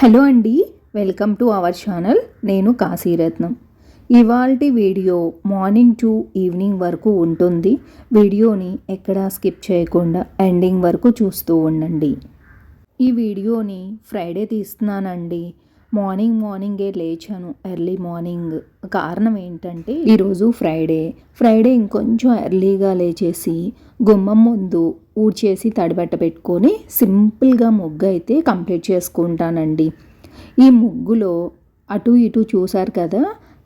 Hello అండి welcome to our channel. నేను కాశీరత్నం. ఇవాల్టి వీడియో మార్నింగ్ టు ఈవినింగ్ వరకు ఉంటుంది. వీడియోని ఎక్కడా స్కిప్ చేయకుండా ఎండింగ్ వరకు చూస్తూ ఉండండి. ఈ వీడియోని ఫ్రైడే తీస్తున్నానండి. మార్నింగ్ మార్నింగే లేచాను. Early morning. కారణం ఏంటంటే ఈరోజు ఫ్రైడే. ఫ్రైడే ఇంకొంచెం ఎర్లీగా లేచేసి గుమ్మం ముందు ఊడ్చేసి తడిబట్ట పెట్టుకొని సింపుల్గా ముగ్గు అయితే కంప్లీట్ చేసుకుంటానండి. ఈ ముగ్గులో అటు ఇటు చూసారు కదా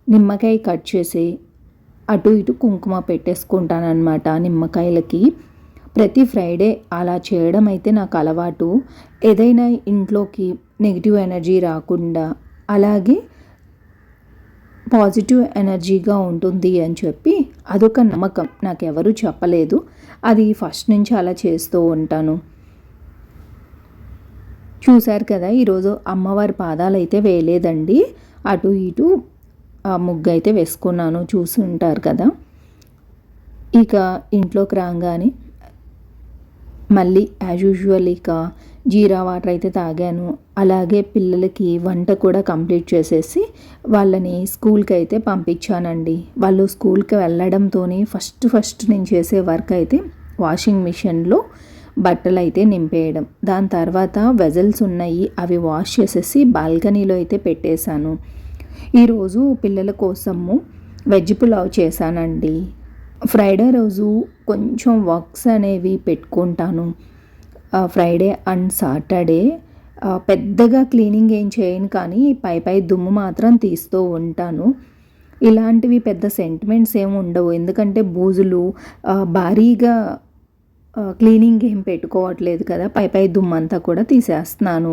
నిమ్మకాయ కట్ చేసి అటు ఇటు కుంకుమ పెట్టేసుకుంటానమాట నిమ్మకాయలకి. ప్రతి ఫ్రైడే అలా చేయడం అయితే నాకు అలవాటు. ఏదైనా ఇంట్లోకి నెగిటివ్ ఎనర్జీ రాకుండా అలాగే పాజిటివ్ ఎనర్జీగా ఉంటుంది అని చెప్పి అదొక నమ్మకం. నాకు ఎవరు చెప్పలేదు. అది ఫస్ట్ నుంచి అలా చేస్తూ ఉంటాను. చూశారు కదా ఈరోజు అమ్మవారి పాదాలు అయితే వేయలేదండి. అటు ఇటు ముగ్గు అయితే వేసుకున్నాను. చూసి ఉంటారు కదా. ఇక ఇంట్లోకి రాగానే మళ్ళీ యాజ్ యూజువల్ ఇక జీరా వాటర్ అయితే తాగాను. అలాగే పిల్లలకి వంట కూడా కంప్లీట్ చేసేసి వాళ్ళని స్కూల్కి అయితే పంపించానండి. వాళ్ళు స్కూల్కి వెళ్ళడంతో ఫస్ట్ ఫస్ట్ నేను చేసే వర్క్ అయితే వాషింగ్ మిషన్లో బట్టలు అయితే నింపేయడం. దాని తర్వాత వెజల్స్ ఉన్నాయి అవి వాష్ చేసేసి బాల్కనీలో అయితే పెట్టేశాను. ఈరోజు పిల్లల కోసము వెజ్ పులావ్ చేశానండి. ఫ్రైడే రోజు కొంచెం వర్క్స్ అనేవి పెట్టుకుంటాను. ఫ్రైడే అండ్ సాటర్డే పెద్దగా క్లీనింగ్ ఏం చేయను కానీ పై పై దుమ్ము మాత్రం తీస్తూ ఉంటాను. ఇలాంటివి పెద్ద సెంటిమెంట్స్ ఏమి ఉండవు. ఎందుకంటే బూజులు భారీగా క్లీనింగ్ ఏం పెట్టుకోవట్లేదు కదా పై పై దుమ్మంతా కూడా తీసేస్తున్నాను.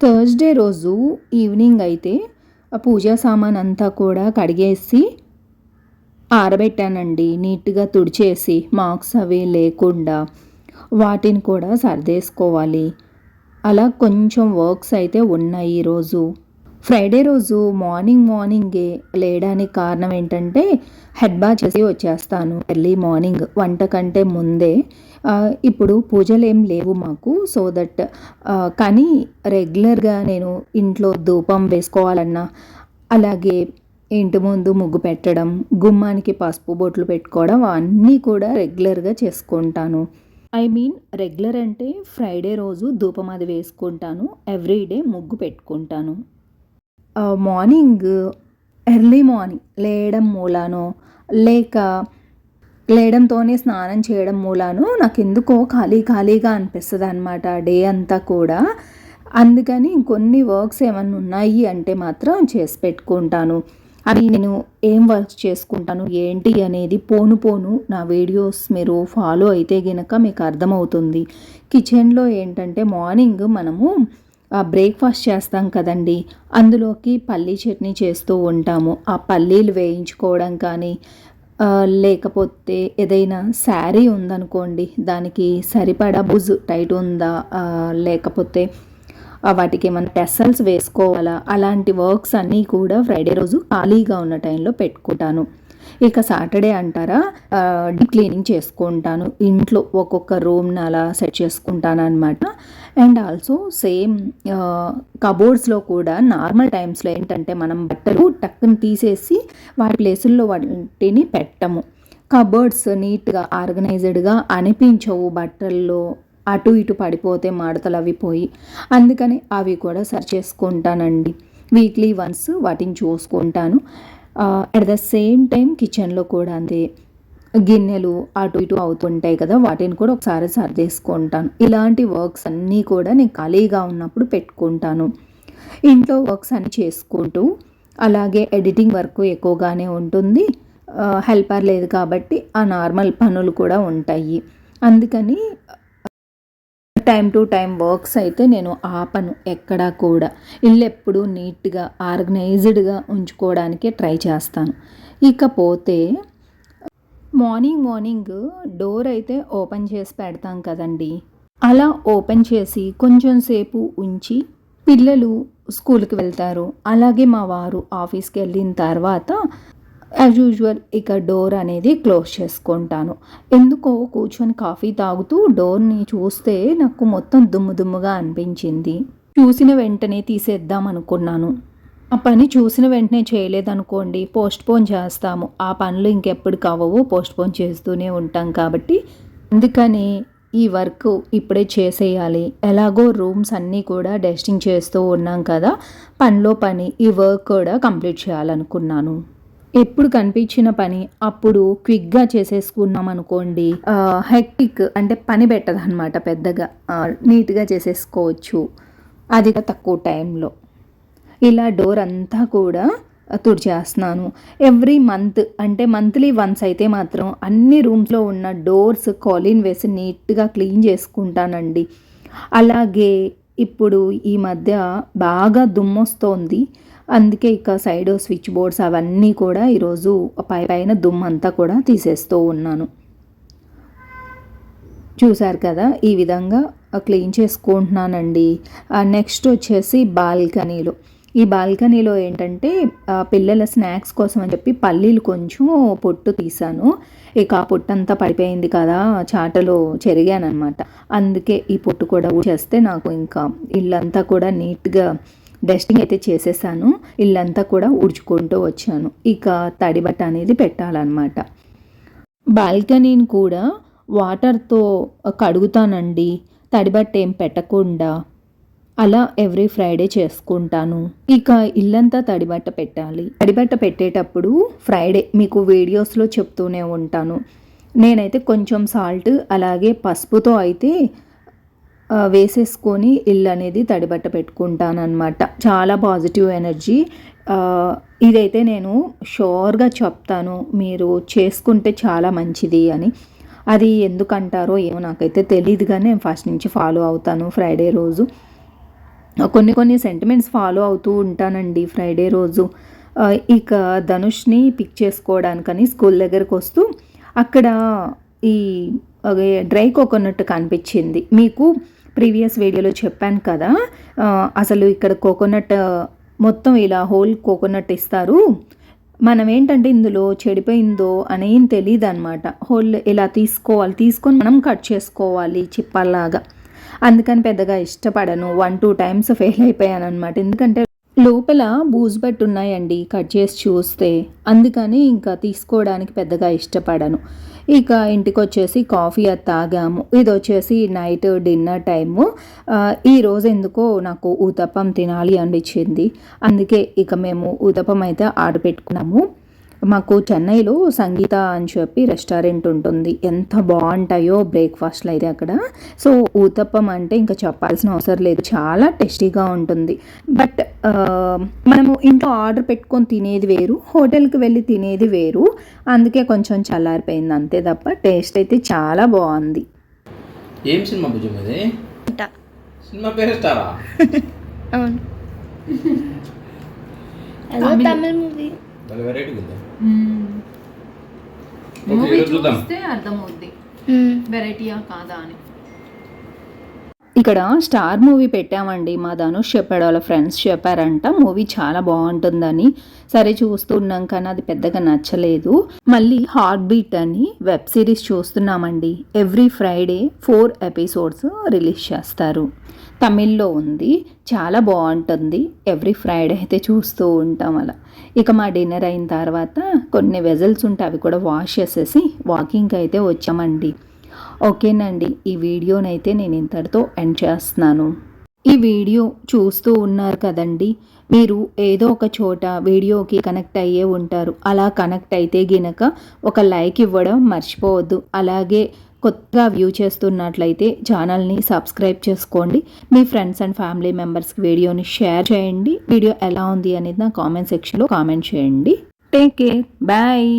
థర్స్డే రోజు ఈవినింగ్ అయితే పూజా సామాన్ అంతా కూడా కడిగేసి ఆరబెట్టానండి. నీట్గా తుడిచేసి మార్క్స్ అవి లేకుండా వాటిని కూడా సర్దేసుకోవాలి. అలా కొంచెం వర్క్స్ అయితే ఉన్నాయి ఈరోజు. ఫ్రైడే రోజు మార్నింగ్ మార్నింగే లేయడానికి కారణం ఏంటంటే హెడ్ బా చేసి వచ్చేస్తాను ఎర్లీ మార్నింగ్. వంట కంటే ముందే. ఇప్పుడు పూజలు ఏం లేవు మాకు సో దట్ కానీ రెగ్యులర్గా నేను ఇంట్లో ధూపం వేసుకోవాలన్నా అలాగే ఇంటి ముందు ముగ్గు పెట్టడం గుమ్మానికి పసుపు బొట్లు పెట్టుకోవడం అన్నీ కూడా రెగ్యులర్గా చేసుకుంటాను. ఐ మీన్ రెగ్యులర్ అంటే ఫ్రైడే రోజు ధూపం అది వేసుకుంటాను ఎవ్రీడే ముగ్గు పెట్టుకుంటాను. మార్నింగ్ ఎర్లీ మార్నింగ్ లేయడం మూలానో లేక లేయడంతోనే స్నానం చేయడం మూలానో నాకు ఎందుకో ఖాళీ ఖాళీగా అనిపిస్తుంది అనమాట డే అంతా కూడా. అందుకని ఇంకొన్ని వర్క్స్ ఏమన్నా ఉన్నాయి అంటే మాత్రం చేసి పెట్టుకుంటాను. అవి నేను ఏం వర్క్ చేసుకుంటాను ఏంటి అనేది పోను పోను నా వీడియోస్ మీరు ఫాలో అయితే గనక మీకు అర్థమవుతుంది. కిచెన్లో ఏంటంటే మార్నింగ్ మనము బ్రేక్ఫాస్ట్ చేస్తాం కదండి. అందులోకి పల్లీ చట్నీ చేస్తూ ఉంటాము. ఆ పల్లీలు వేయించుకోవడం కానీ లేకపోతే ఏదైనా శారీ ఉందనుకోండి దానికి సరిపడా బుజ్ టైట్ ఉందా లేకపోతే వాటికి ఏమైనా టెసల్స్ వేసుకోవాలా? అలాంటి వర్క్స్ అన్నీ కూడా ఫ్రైడే రోజు ఖాళీగా ఉన్న టైంలో పెట్టుకుంటాను. ఇక సాటర్డే అంటారా? డీప్ క్లీనింగ్ చేసుకుంటాను. ఇంట్లో ఒక్కొక్క రూమ్ని అలా సెట్ చేసుకుంటాను అనమాట అండ్ ఆల్సో సేమ్ కబోర్డ్స్లో కూడా నార్మల్ టైమ్స్లో ఏంటంటే మనం బట్టలు టక్కుని తీసేసి వాటి ప్లేసుల్లో వాటిని పెట్టము. కబోర్డ్స్ నీట్గా ఆర్గనైజ్డ్గా అనిపించవు బట్టల్లో. అటు ఇటు పడిపోతే మడతలు అవి పోయి అందుకని అవి కూడా సర్చ్ చేసుకుంటానండి. వీక్లీ వన్స్ వాటిని చూసుకుంటాను. అట్ ద సేమ్ టైం కిచెన్లో కూడా అంతే. గిన్నెలు అటు ఇటు అవుతుంటాయి కదా వాటిని కూడా ఒకసారి సర్దేసుకుంటాను ఇలాంటి వర్క్స్ అన్నీ కూడా నేను ఖాళీగా ఉన్నప్పుడు పెట్టుకుంటాను. ఇంట్లో వర్క్స్ అన్ని చేసుకుంటూ అలాగే ఎడిటింగ్ వర్క్ ఎక్కువగానే ఉంటుంది. హెల్పర్ లేదు కాబట్టి ఆ నార్మల్ పనులు కూడా ఉంటాయి. అందుకని టైం టు టైం వర్క్స్ అయితే నేను ఆపను ఎక్కడా కూడా. ఇల్లు ఎప్పుడు నీట్గా ఆర్గనైజ్డ్గా ఉంచుకోవడానికే ట్రై చేస్తాను. ఇకపోతే మార్నింగ్ మార్నింగ్ డోర్ అయితే ఓపెన్ చేసి పెడతాం కదండి. అలా ఓపెన్ చేసి కొంచెం సేపు ఉంచి పిల్లలు స్కూల్కి వెళ్తారు. అలాగే మా వారు ఆఫీస్కి వెళ్ళిన తర్వాత యాజ్ యూజువల్ ఇక డోర్ అనేది క్లోజ్ చేసుకుంటాను. ఎందుకో కూర్చొని కాఫీ తాగుతూ డోర్ని చూస్తే నాకు మొత్తం దుమ్ము దుమ్ముగా అనిపించింది. చూసిన వెంటనే తీసేద్దాం అనుకున్నాను. ఆ పని చూసిన వెంటనే చేయలేదనుకోండి పోస్ట్పోన్ చేస్తాము. ఆ పనులు ఇంకెప్పుడు కావవు పోస్ట్పోన్ చేస్తూనే ఉంటాం కాబట్టి. అందుకని ఈ వర్క్ ఇప్పుడే చేసేయాలి. ఎలాగో రూమ్స్ అన్నీ కూడా డస్టింగ్ చేస్తూ ఉన్నాం కదా పనిలో పని ఈ వర్క్ కూడా కంప్లీట్ చేయాలనుకున్నాను. ఎప్పుడు కనిపించిన పని అప్పుడు క్విక్గా చేసేసుకున్నాం అనుకోండి హెక్టిక్ అంటే పని పెట్టదు అనమాట పెద్దగా నీట్గా చేసేసుకోవచ్చు. అది తక్కువ టైంలో. ఇలా డోర్ అంతా కూడా తుడిచేస్తున్నాను. ఎవ్రీ మంత్ అంటే మంత్లీ వన్స్ అయితే మాత్రం అన్ని రూమ్స్లో ఉన్న డోర్స్ కాలిన్ వేసి నీట్గా క్లీన్ చేసుకుంటానండి. అలాగే ఇప్పుడు ఈ మధ్య బాగా దుమ్మొస్తోంది. అందుకే ఇక సైడ్ స్విచ్ బోర్డ్స్ అవన్నీ కూడా ఈరోజు పై పైన దుమ్మంతా కూడా తీసేస్తూ ఉన్నాను. చూసారు కదా ఈ విధంగా క్లీన్ చేసుకుంటున్నానండి. నెక్స్ట్ వచ్చేసి బాల్కనీలో. ఈ బాల్కనీలో ఏంటంటే పిల్లల స్నాక్స్ కోసం అని చెప్పి పల్లీలు కొంచెం పొట్టు తీసాను ఇక ఆ పొట్టు అంతా పడిపోయింది కదా చాటలో చెరిగానమాట అందుకే ఈ పొట్టు కూడా చేస్తే నాకు ఇంకా ఇల్లంతా కూడా నీట్గా డస్టింగ్ అయితే చేసేసాను. ఇల్లంతా కూడా ఊడ్చుకుంటూ వచ్చాను. ఇక తడి బట్ట అనేది పెట్టాలన్నమాట. బాల్కనీని కూడా వాటర్తో కడుగుతానండి. తడి బట్ట ఏం పెట్టకుండా అలా ఎవ్రీ ఫ్రైడే చేసుకుంటాను. ఇక ఇల్లంతా తడిబట్ట పెట్టాలి. తడిబట్ట పెట్టేటప్పుడు ఫ్రైడే మీకు వీడియోస్లో చెప్తూనే ఉంటాను. నేనైతే కొంచెం సాల్ట్ అలాగే పసుపుతో అయితే వేసేసుకొని ఇల్లు అనేది తడిబట్ట పెట్టుకుంటాను అనమాట చాలా పాజిటివ్ ఎనర్జీ. ఇదైతే నేను షోర్గా చెప్తాను. మీరు చేసుకుంటే చాలా మంచిది అని. అది ఎందుకంటారో ఏమో నాకైతే తెలియదు కానీ నేను ఫస్ట్ నుంచి ఫాలో అవుతాను ఫ్రైడే రోజు. కొన్ని కొన్ని సెంటిమెంట్స్ ఫాలో అవుతూ ఉంటానండి ఫ్రైడే రోజు. ఇక ధనుష్ని పిక్ చేసుకోవడానికని స్కూల్ దగ్గరకు వస్తూ అక్కడ ఈ డ్రై కోకోనట్ కనిపించింది. మీకు ప్రీవియస్ వీడియోలో చెప్పాను కదా అసలు ఇక్కడ కోకోనట్ మొత్తం ఇలా హోల్ కోకోనట్ ఇస్తారు. మనం ఏంటంటే ఇందులో చెడిపోయిందో అనేం తెలియదు అనమాట హోల్ ఇలా తీసుకోవాలి తీసుకొని మనం కట్ చేసుకోవాలి చిప్పల్లాగా. అందుకని పెద్దగా ఇష్టపడను. వన్ టూ టైమ్స్ ఫెయిల్ అయిపోయాను అనమాట ఎందుకంటే లోపల బూజు బట్టి ఉన్నాయండి. కట్ చేసి చూస్తే అందుకని ఇంకా తీసుకోవడానికి పెద్దగా ఇష్టపడను. ఇక ఇంటికి వచ్చేసి కాఫీ అది తాగాము. ఇది వచ్చేసి నైట్ డిన్నర్ టైము. ఈరోజు ఎందుకో నాకు ఊతప్పం తినాలి అనిపించింది. అందుకే ఇక మేము ఊతప్పం అయితే ఆర్డర్ పెట్టుకున్నాము మాకు చెన్నైలో సంగీత అని చెప్పి రెస్టారెంట్ ఉంటుంది. ఎంత బాగుంటాయో బ్రేక్ఫాస్ట్లు అయితే అక్కడ. సో ఊతప్పం అంటే ఇంకా చెప్పాల్సిన అవసరం లేదు. చాలా టేస్టీగా ఉంటుంది. బట్ మనము ఇంట్లో ఆర్డర్ పెట్టుకొని తినేది వేరు హోటల్కి వెళ్ళి తినేది వేరు. అందుకే కొంచెం చల్లారిపోయింది అంతే తప్ప టేస్ట్ అయితే చాలా బాగుంది. ఏం సినిమా భుజం ఇది సినిమా పేరు స్టారా? అవును. అదో తమిళ. మూవీ. ఉంది మూవీ చూద్దాం. చూస్తే అర్థమవుద్ది Hmm. వెరైటీయా కాదా అని ఇక్కడ స్టార్ మూవీ పెట్టామండి. మా ధనుష్ చెప్పాడు వాళ్ళ ఫ్రెండ్స్ చెప్పారంట మూవీ చాలా బాగుంటుందని. సరే చూస్తున్నాం కానీ అది పెద్దగా నచ్చలేదు. మళ్ళీ హార్ట్ బీట్ అని వెబ్ సిరీస్ చూస్తున్నామండి. Every Friday four episodes release చేస్తారు. తమిళ్ళో ఉంది చాలా బాగుంటుంది. ఎవ్రీ ఫ్రైడే అయితే చూస్తూ ఉంటాం అలా. ఇక మా డిన్నర్ అయిన తర్వాత కొన్ని వెజల్స్ ఉంటే అవి కూడా వాష్ చేసేసి వాకింగ్కి అయితే వచ్చామండి. ఓకేనండి ఈ వీడియోనైతే నేను ఇంతటితో ఎండ్ చేస్తున్నాను. ఈ వీడియో చూస్తూ ఉన్నారు కదండి మీరు ఏదో ఒక చోట వీడియోకి కనెక్ట్ అయ్యే ఉంటారు. అలా కనెక్ట్ అయితే గినక ఒక లైక్ ఇవ్వడం మర్చిపోవద్దు. అలాగే కొత్తగా వ్యూ చేస్తున్నట్లయితే ఛానల్ని సబ్స్క్రైబ్ చేసుకోండి. మీ ఫ్రెండ్స్ అండ్ ఫ్యామిలీ మెంబర్స్కి వీడియోని షేర్ చేయండి. వీడియో ఎలా ఉంది అనేది నా కామెంట్ సెక్షన్లో కామెంట్ చేయండి. Take care. బాయ్.